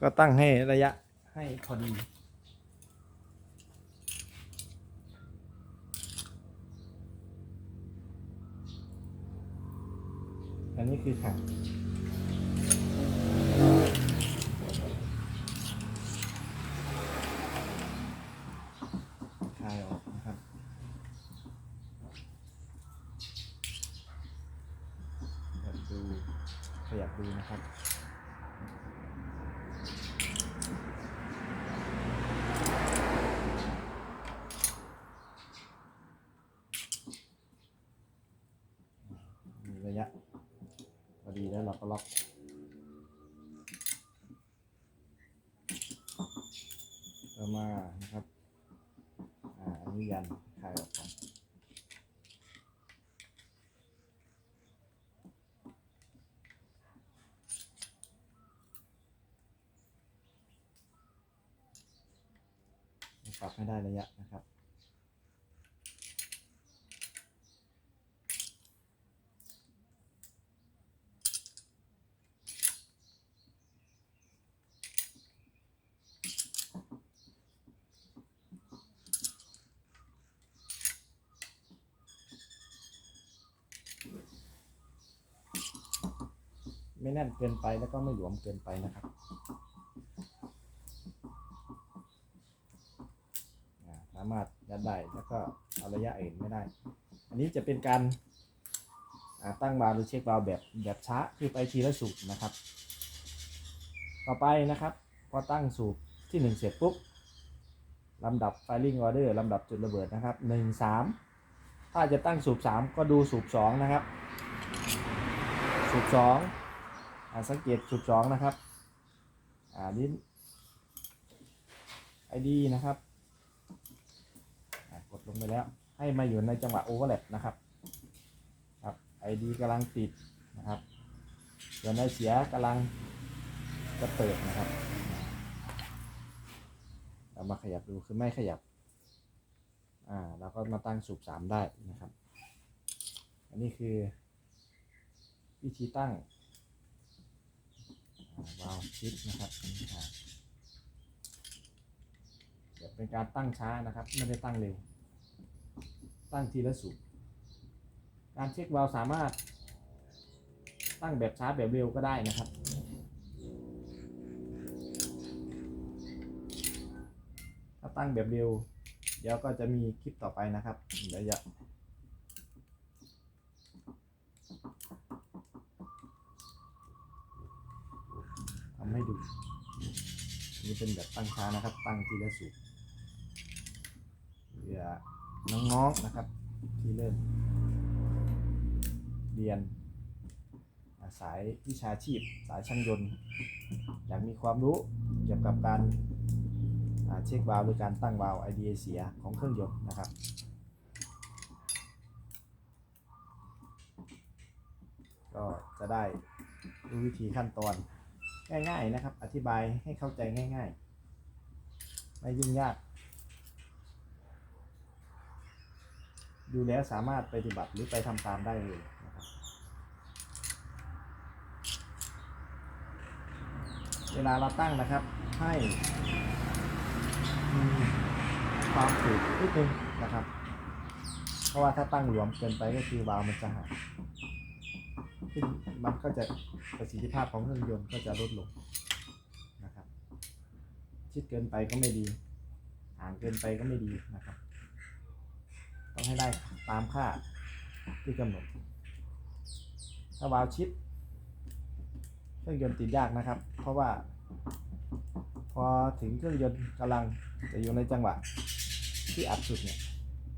ก็ตั้งให้ระยะให้พอดีอันนี้คือถังคลายออกนะครับขยับ ดูขยับดูนะครับ มีระยะ พอดีแล้ว เราก็ล็อก ต่อมานะครับ อ่าอันนี้ยันคลายออกก่อนปรับให้ได้ระยะนะครับ ไม่แน่นเกินไปแล้วก็ไม่หลวมเกินไปนะครับสามารถยัดได้แล้วก็เอาระยะอื่นไม่ได้ อันนี้จะเป็นการตั้งวาล์หรือเช็ควาล์แบบแบบช้าคือไปทีละสูบนะครับ ต่อไปนะครับ พอตั้งสูบที่ 1 เสร็จปุ๊บลำดับ firing order ลำดับจุดระเบิดนะครับ 1 3 ถ้าจะตั้งสูบ 3 ก็ดูสูบ 2 นะครับ สูบ2อ่า สังเกตสูบสองนะครับอ่าลิ้นไอดีนะครับกดลงไปแล้ว ให้มาอยู่ในจังหวะโอเวอร์แลปนะครับครับไอดีกำลังติดนะครับส่วนไอเสียกำลังจะเปิดนะครับเรามาขยับดูคือไม่ขยับอ่าเราก็มาตั้งสูบสามได้นะครับ อันนี้คือวิธีตั้ง วาล์วชิปนะครับอ่าเดี๋ยวเป็นการตั้งช้านะครับ ไม่ได้ตั้งเร็ว ตั้งทีละสูบการเช็ควาล์วสามารถ ตั้งแบบช้าแบบเร็วก็ได้นะครับถ้าตั้งแบบเร็ว เดี๋ยวก็จะมีคลิปต่อไปนะครับเดี๋ยวจะ ทำให้ดู นี่เป็นแบบตั้งช้านะครับ ตั้งทีละสูบเพื่อน้องๆนะครับ ที่เริ่มเรียนสายวิชาชีพสายช่างยนต์ อยากมีความรู้เกี่ยวกับการเช็ควาล์วหรือการตั้งวาล์ว IDA เสียของเครื่องยนต์นะครับก็จะได้รู้วิธีขั้นตอน ง่าย ๆนะครับ อธิบายให้เข้าใจง่าย ๆ ไม่ยุ่งยาก ดูแล้วสามารถปฏิบัติหรือไปทำตามได้เลยนะครับ เวลาเราตั้งนะครับให้มีความสูงนิดนึงนะครับ เพราะว่าถ้าตั้งหลวมเกินไปก็คือวาล์วมันจะหาย ซึ่งมันก็จะประสิทธิภาพของเครื่องยนต์ก็จะลดลงนะครับ ชิดเกินไปก็ไม่ดีห่างเกินไปก็ไม่ดีนะครับ ต้องให้ได้ตามค่าที่กำหนด ถ้าวาล์วชิดเครื่องยนต์ติดยากนะครับ เพราะว่าพอถึงเครื่องยนต์กำลังจะอยู่ในจังหวะที่อัดสุดเนี่ย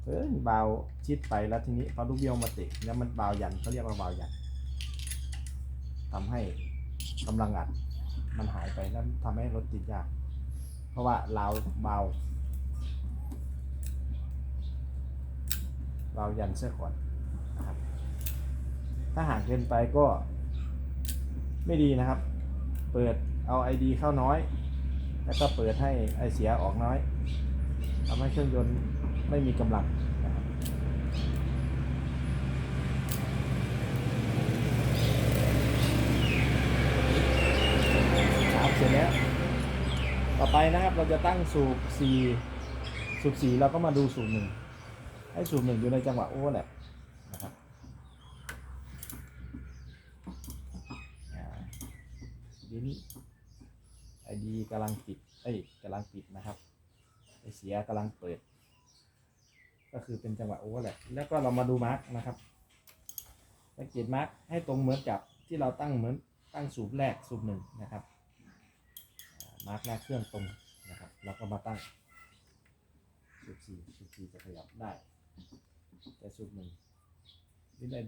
เพิ่นบาชิดไปแล้วทีนี้พอลูกเบี้ยวมาเตะแล้วมันเบาวยันเขาเรียกว่าเบาวยัน ทำให้กำลังอัดมันหายไปแล้วทำให้รถติดยาก เพราะว่าเราวเบาบาวยันเสื้อก่อนนะครับ ถ้าห่างเกินไปก็ไม่ดีนะครับ เปิดเอา ID เข้าน้อย แล้วก็เปิดให้ไอเสียออกน้อยทำให้เครื่องยนต์ไม่มีกำลังนะครับชาร์จ เสร็จแล้ว ต่อไปนะครับเราจะตั้งสูบสี่สูบสี่เราก็มาดูสูบหนึ่งให้สูบหนึ่งอยู่ในจังหวะโอเวอร์แลปนะครับอ่าทีนี้ไอดีกำลังปิดเอ้ยกำลังปิดนะครับไอเสียกำลังเปิด ก็คือเป็นจังหวะโอเวอร์แลปแล้วก็เรามาดูมาร์กนะครับสังเกตมาร์กให้ตรงเหมือนกับที่เราตั้งเหมือนตั้งสูบแรกสูบหนึ่งนะครับ มาร์กหน้าเครื่องตรงนะครับแล้วก็มาตั้งสูบสี่สูบสี่จะขยับได้แต่สูบหนึ่งนี่ได้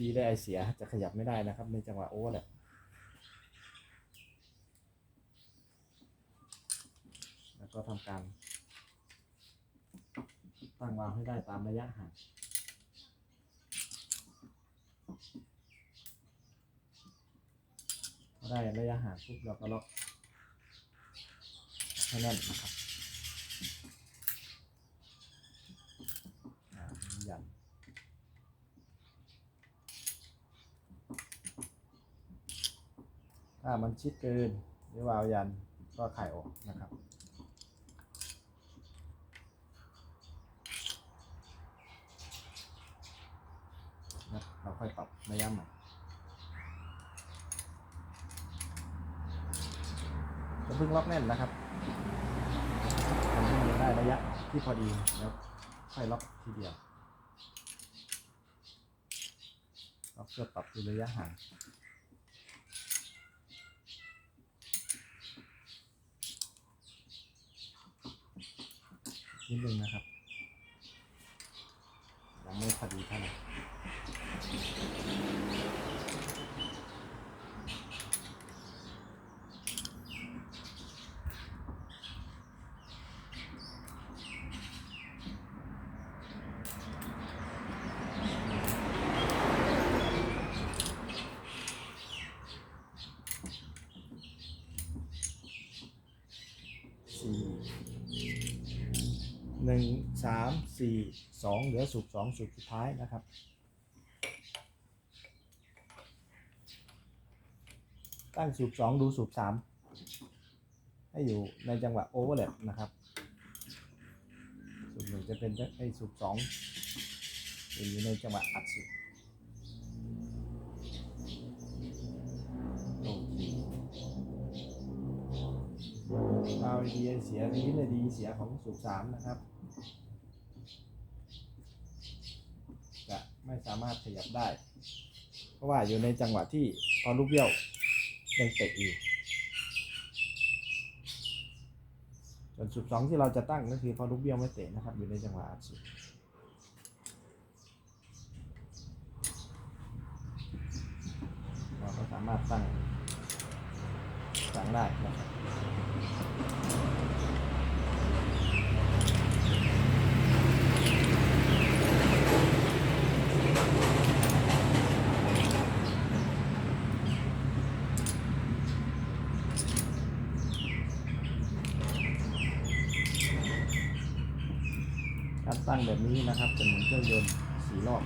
ดีได้ไอเสียจะขยับไม่ได้นะครับ ในจังหวะโอเวอร์แหละแล้วก็ทำการตั้งวาล์วให้ได้ตามระยะห่างพอได้ระยะห่างปุ๊บเราก็ล็อก ให้แน่นนะครับยันถ้ามันชิดเกินหรือวาวยันก็ไข่ออกนะครับนะเราค่อยปรับระยะใหม่จะเพิ่งล็อกแน่นนะครับมันเพิ่งได้ระยะ ที่พอดีแล้วค่อยล็อกทีเดียวล็อกเพื่อปรับดูระยะห่างนิดนึงนะครับยังไม่พอดีเท่าไหร่ สี่หนึ่งสามสี่สองเหลือสูบสองสูบสุดท้ายนะครับ ตั้งสูบสองดูสูบสามให้อยู่ในจังหวะโอเวอร์แลปนะครับสูบหนึ่งจะเป็นไอ้สูบสองอยู่ในจังหวะอัดสูบโอเค เอาดีเสียนี้เลยดีเสียของสูบสามนะครับจะไม่สามารถขยับได้ เพราะว่าอยู่ในจังหวะที่พอลูกเบี้ยวยังเตะอยู่ส่วนสูบสองที่เราจะตั้งก็คือพอลูกเบี้ยวไม่เตะนะครับ อยู่ในจังหวะอัดสูบเราก็สามารถตั้ง ตั้งได้นะครับการตั้งแบบนี้นะครับเป็นเหมือนเครื่องยนต์สีรอบ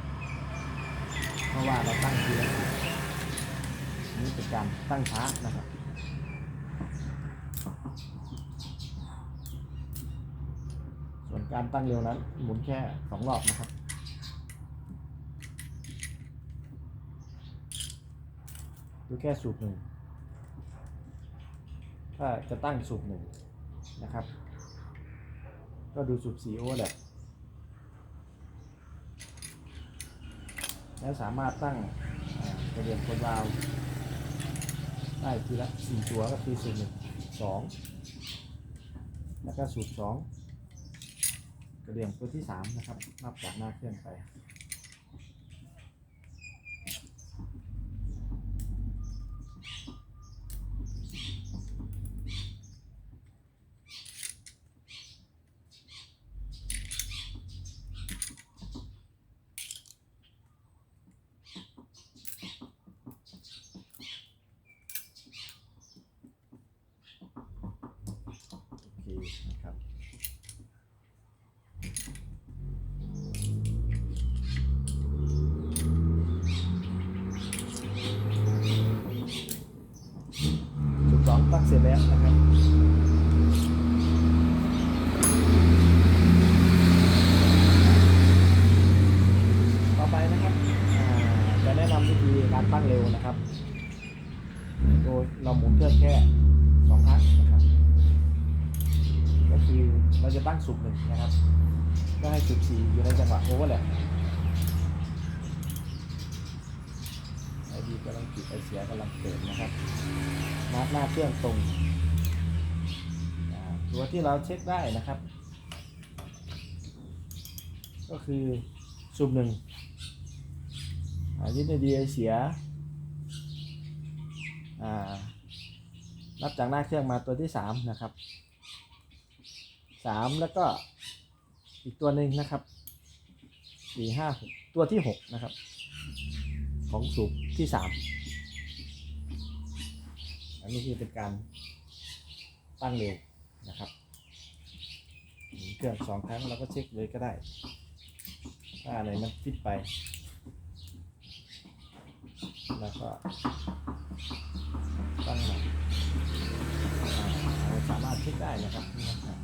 เพราะว่าเราตั้งทีละสีนี่เป็นการตั้งช้านะครับ ส่วน การตั้งเร็วนั้น หมุนแค่สองรอบนะครับ ดูแค่สูบหนึ่ง ถ้าจะตั้งสูบหนึ่งนะครับ ก็ดูสูบสีโอแหละแล้วสามารถตั้งกระเดียนคนวาวได้ทีละสี่ตัวก็คือสูบหนึ่งสองแล้วก็สูบสอง กระเดียงตัวที่สามนะครับ นับจากหน้าเครื่องไป ร็จแล้วนะครับต่อไปนะครับจะแนะนำวิธีการตั้งเร็วนะครับ โดยเราหมุนเครื่องแค่สองครั้งนะครับ ก็คือเราจะตั้งสุกหนึ่งนะครับก็ให้สุกสี่อยู่ในจังหวะโอเวอร์แหละไอดีกำลังปิดไอเสียกำลังเปิดนะครับ หน้าเครื่องตรงตัวที่เราเช็คได้นะครับ ก็คือสูบหนึ่งอ่ายึดในดีไอเสียอ่านับจากหน้าเครื่องมาตัวที่สามนะครับสามแล้วก็อีกตัวหนึ่งนะครับสี่ห้าหกตัวที่หกนะครับ ของสูบที่สาม อันนี้คือเป็นการตั้งเร็วนะครับเครื่องสองครั้งเราก็เช็คเลยก็ได้ ถ้าอะไรมันฟิตไปแล้วก็ตั้งใหม่สามารถเช็คได้นะครับนี่นะครับ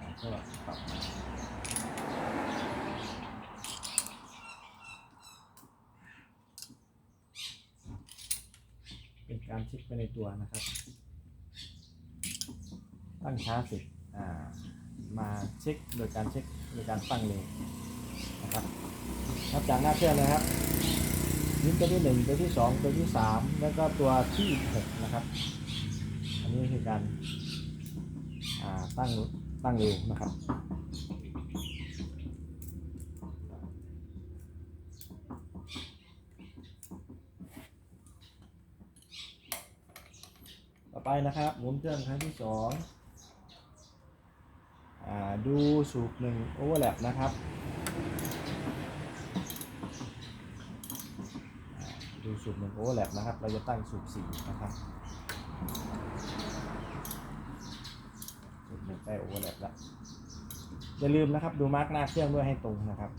อ่าก็ปรับมาเป็นการเช็คไปในตัวนะครับ ตั้งช้าเสร็จอ่ามาเช็คโดยการเช็คโดยการตั้งเร็วนะครับนับจากหน้าเครื่องนะครับนิ้วตัวที่หนึ่งตัวที่สองตัวที่สามแล้วก็ตัวที่หกนะครับ อันนี้คือการอ่าตั้งตั้งเร็วนะครับ ต่อไป นะครับ หมุนเครื่องครั้งที่สองดูสูบหนึ่งโอเวอร์แลปนะครับ ดูสูบหนึ่งโอเวอร์แลปนะครับ เราจะตั้งสูบสี่นะครับสูบหนึ่งได้โอเวอร์แลปแล้วอย่าลืมนะครับดูมาร์กหน้าเครื่องด้วยให้ตรงนะครับ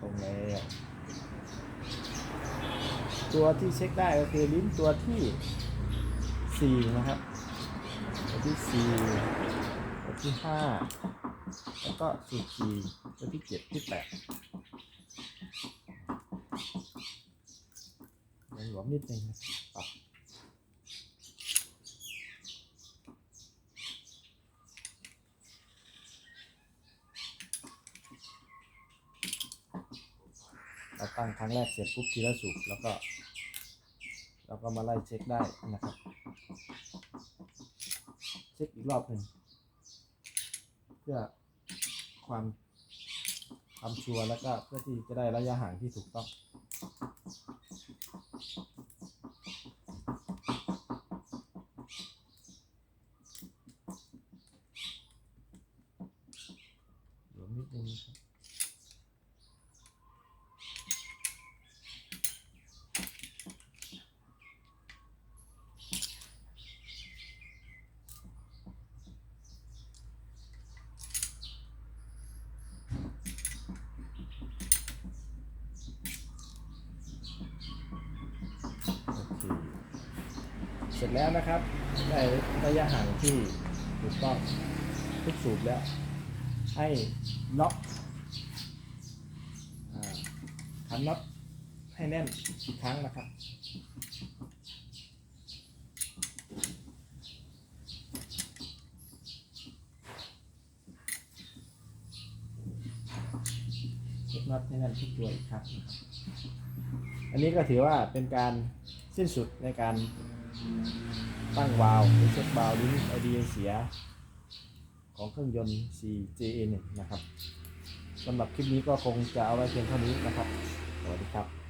ตรงแล้วตัวที่เช็คได้ก็คือลิ้นตัวที่ สี่นะครับตัวที่สี่ตัวที่ห้าแล้วก็สูตรสี่ตัวที่เจ็ดที่แปดยังหลวมนิดนึงนะปรับเราตั้งครั้งแรกเสร็จปุ๊บทีละสูบแล้วก็ เราก็มาไล่เช็คได้นะครับ เช็คอีกรอบหนึ่งเพื่อความความชัวร์แล้วก็เพื่อที่จะได้ระยะห่างที่ถูกต้อง หลวมนิดนึงนะครับ โอเค เส ร็จแล้วนะครับได้ระยะห่างที่ถูกต้องทุกสูบแล้ว ให้น็อตขันน็อตให้แน่นอีกครั้งนะครับน็อตให้แน่นทุกตัวอีกครับ อันนี้ก็ถือว่าเป็นการสิ้นสุดในการ ตั้งวาล์วหรือเช็ควาล์วหรือไอเดียเสีย ของเครื่องยนต์ 4JA1 นะครับสำหรับคลิปนี้ก็คงจะเอาไว้เพียงเท่านี้นะครับ สวัสดีครับ